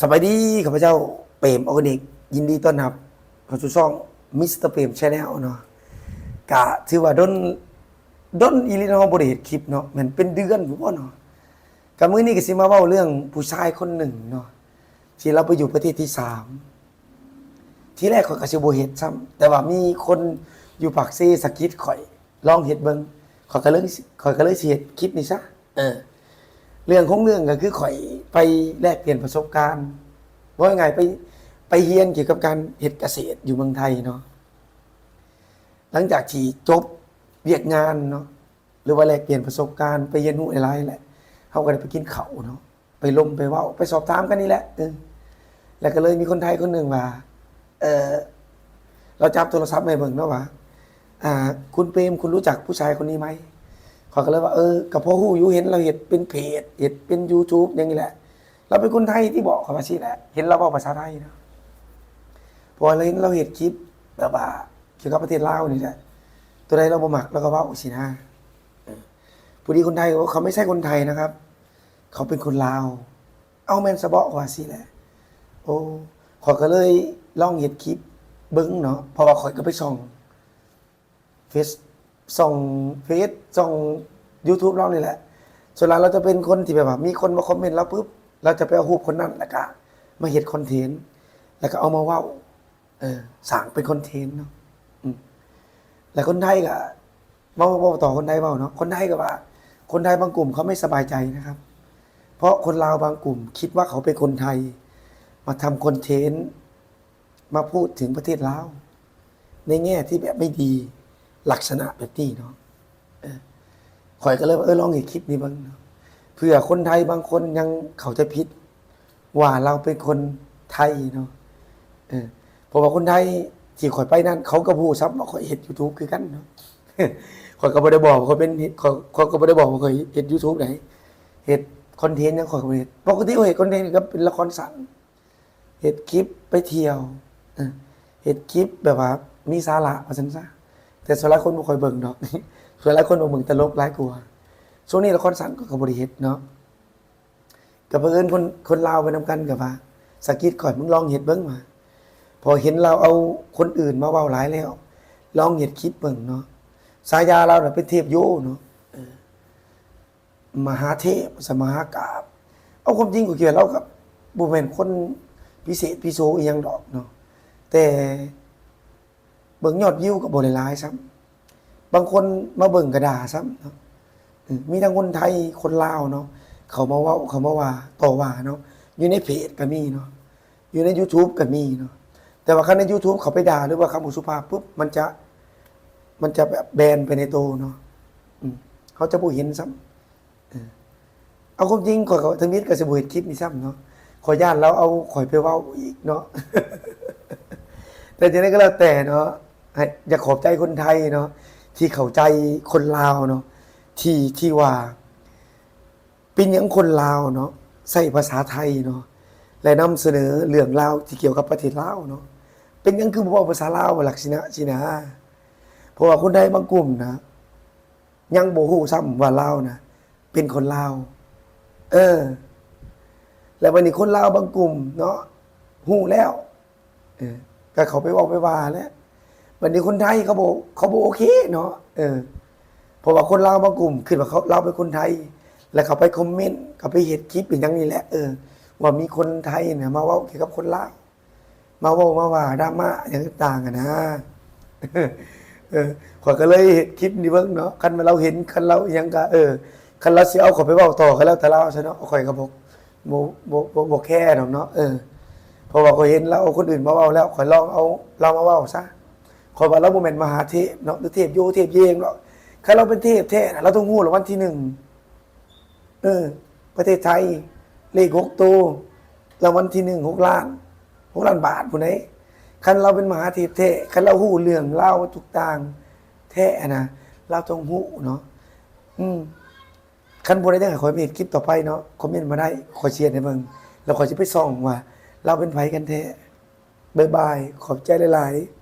สบายดีข้าพเจ้าเปรมออร์แกนิก ยินดีต้อนรับเข้าสู่ช่องมิสเตอร์เปรมชาแนลเนาะกะถือว่าดนดนอีลินอบ่ได้เฮ็ดคลิปเนาะมันเป็นเดือนผมว่าเนาะกะมื้อนี้ก็สิมาเว้าเรื่องผู้ชายคนหนึ่งเนาะที่เราไปอยู่ประเทศที่สามที่แรกข่อยก็สิบ่เฮ็ดซ้ำแต่ว่ามีคนอยู่ปากซีสะกิดข่อย ลองเฮ็ดเบิ่งข่อยก็เลยข่อยก็เลยสิเฮ็ดคลิปนี้ซะเออ เรื่องของเรื่องก็คือข่อยไปแลกเปลี่ยนประสบการณ์ว่าไงไปไปเรียนเกี่ยวกับการเฮ็ดเกษตรอยู่เมืองไทยเนาะหลังจากที่จบเวียกงานเนาะหรือว่าแลกเปลี่ยนประสบการณ์ไปเรียนรู้อะไรแหละเขาก็ได้ไปกินเขาเนาะไปลมไปว่าไปสอบถามกันนี่แหละเออแล้วก็เลยมีคนไทยคนหนึ่งว่า เออเราจับโทรศัพท์ไปเบิ่งเนาะว่าอ่า คุณเปรมคุณรู้จักผู้ชายคนนี้ไหม เขาก็เลยว่าเออกับพ่อหูอยู่เห็นเราเห็นเป็นเพจเห็นเป็น YouTube อย่างนี้แหละ เราเป็นคนไทยที่บอกเขาว่าชีแหละ เห็นเราบอกภาษาไทยนะพอเราเห็นเราเห็นคลิปแบบว่าเกี่ยวกับประเทศลาวนี่แหละตัวใดเราบ่มักเราก็ว่าสินะเออผู้ดีคนไทยเขาไม่ใช่คนไทยนะครับ เขาเป็นคนลาว เอาแมนสะเบาะว่าสิแหละโอ้ขอยก็เลยลองเห็นคลิปเบิ้งเนาะเพราะว่าขอยก็ไปส่องเฟซ ส่องเฟซส่อง YouTube เรานี่แหละ ส่วนหลังเราจะเป็นคนที่แบบว่ามีคนมาคอมเมนต์เราปุ๊บ เราจะไปเอารูปคนนั้นแล้วก็มาเห็ดคอนเทนต์ แล้วก็เอามาเว้า เออสั่งเป็นคอนเทนต์เนาะแล้วคนไทยก็มาว่าต่อคนไทยเว้าเนาะ คนไทยก็ว่า คนไทยบางกลุ่มเขาไม่สบายใจนะครับ เพราะคนลาวบางกลุ่ม คิดว่าเขาเป็นคนไทย มาทำคอนเทนต์ มาพูดถึงประเทศลาว ในแง่ที่แบบไม่ดี ลักษณะแบบนี้เนาะเออข่อยก็เลยว่าเออลองอีกคลิปนี้บ้างเพื่อคนไทยบางคนยังเขาจะผิดว่าเราเป็นคนไทยเนาะเออเพราะว่าคนไทยที่ข่อยไปนั่นเขาก็พูดซ้ำว่าข่อยเห็นยูทูบคือกันเนาะข่อยก็บ่ได้บอกว่าข่อยเป็นข่อยก็บ่ได้บอกว่าข่อยเห็นยูทูบไหนเห็นคอนเทนต์ยังข่อยก็บ่เห็นปกติข่อยเห็นคอนเทนต์ก็เป็นละครสั้นเห็นคลิปไปเที่ยวเห็นคลิปแบบว่ามีสาระว่าซั่นซะ แต่ส่วนหลายคนบ่ค่อยเบิ่งดอก ส่วนหลายคนบ่เบิ่งตลกหลายกว่าช่วงนี้ละครสั้นก็กบ่ได้เฮ็ดเนาะก็เพิ่นคนคนลาวไปนํกันก็ว่าสะกิดข่อยมึงลองเฮ็ดเบิ่งมาพอเห็นเราเอาคนอื่นมาเว้าหลายแล้ว ลองเฮ็ดคลิปเบิ่งเนาะสายาเราน่ะเป็นเทพโยเนาะมหาเทพสมหากาบเอาความจริงก็เกี่ยวเรากับบ่แม่นคนพิเศษพิโสอีหยังดอกเนาะแต่ เบิ่งยอดวิวก็บ่ได้หลายซ้ำบางคนมาเบิ่งกระดาซ้ำเนาะมีทั้งคนไทยคนลาวเนาะเขามาว้าเขามาว่าต่อว่าเนาะอยู่ในเพจก็มีเนาะอยู่ใน YouTube ก็มีเนาะแต่ว่าคันใน YouTube เขาไปด่าหรือว่าคำอุสุภาพปุ๊บมันจะมันจะแบบแบนไปในโตวเนาะเขาจะบ่เห็นซ้ำเอาความจริงขอยก็ทั้งนี้ก็สิบ่เห็นคลิปนี้ซ้ำเนาะขอญาตเราเอาข่อยไปว้าอีกเนาะแต่ทีนี้ก็แล้วแต่เนาะ ให้อยากขอบใจคนไทยเนาะที่เข้าใจคนลาวเนาะที่ที่ว่าเป็นหยังคนลาวเนาะใส่ภาษาไทยเนาะและนำเสนอเรื่องราวที่เกี่ยวกับประเทศลาวเนาะเป็นหยังคือบ่เว้าภาษาลาวหลักสินะสินะเพราะว่าคนไทยบางกลุ่มนะยังบ่ฮู้ซ้ำว่าลาวนะเป็นคนลาวเออ แล้ววันนี้คนลาวบางกลุ่ม เนาะฮู้แล้ว เออก็เขาไปบอกไปว่าแล้ว วันนี้คนไทยเขาบอกเขาบอกโอเคเนาะเออเพราะว่าคนลาวบางกลุ่มคือว่าเขาเราเป็นคนไทย แล้วเขาไปคอมเมนต์เขาไปเห็นคลิปเป็นอย่างนี้แหละเออว่ามีคนไทยเนี่ยมาว่าเกี่ยวกับคนลาวมาว่ามาว่าดราม่าอย่างต่างๆอะนะเออขอยก็เลยเห็นคลิปนี้เบิ่งเนาะคันเราเห็นคันเรายังก็เออคันเราสิเอาขอไปเว้าต่อกันแล้วแต่เราซะเนาะข่อยก็บ่บ่บ่บ่บ่แค่ดอกเนาะเออเพราะว่าเขาเห็นเราเอาคนอื่นมาเว้าแล้วขอยลองเอาเรามาเว้าซะ ขอว่าเราบ่แม่นมหาเทพเนาะหรือเทพโยเทพเยงเนาะถ้าเราเป็นเทพแท้นะเราต้องฮู้รางวัลที่หนึ่งเออ ประเทศไทย เลขหกตัวรางวัลที่หนึ่งหกล้านหกล้านบาทผู้ใดคันเราเป็นมหาเทพแท้คันเราฮู้เรื่องเล่าทุกต่าง แท้นะเราต้องฮู้เนาะอืมคันบ่ได้ได้ขอเห็นคลิปต่อไปเนาะคอมเมนต์มาได้ขอเชียร์ให้เบิ่งแล้วขอยสิไปส่องว่า เราเป็นไผกันแท้บายบาย ขอบใจหลาย ๆ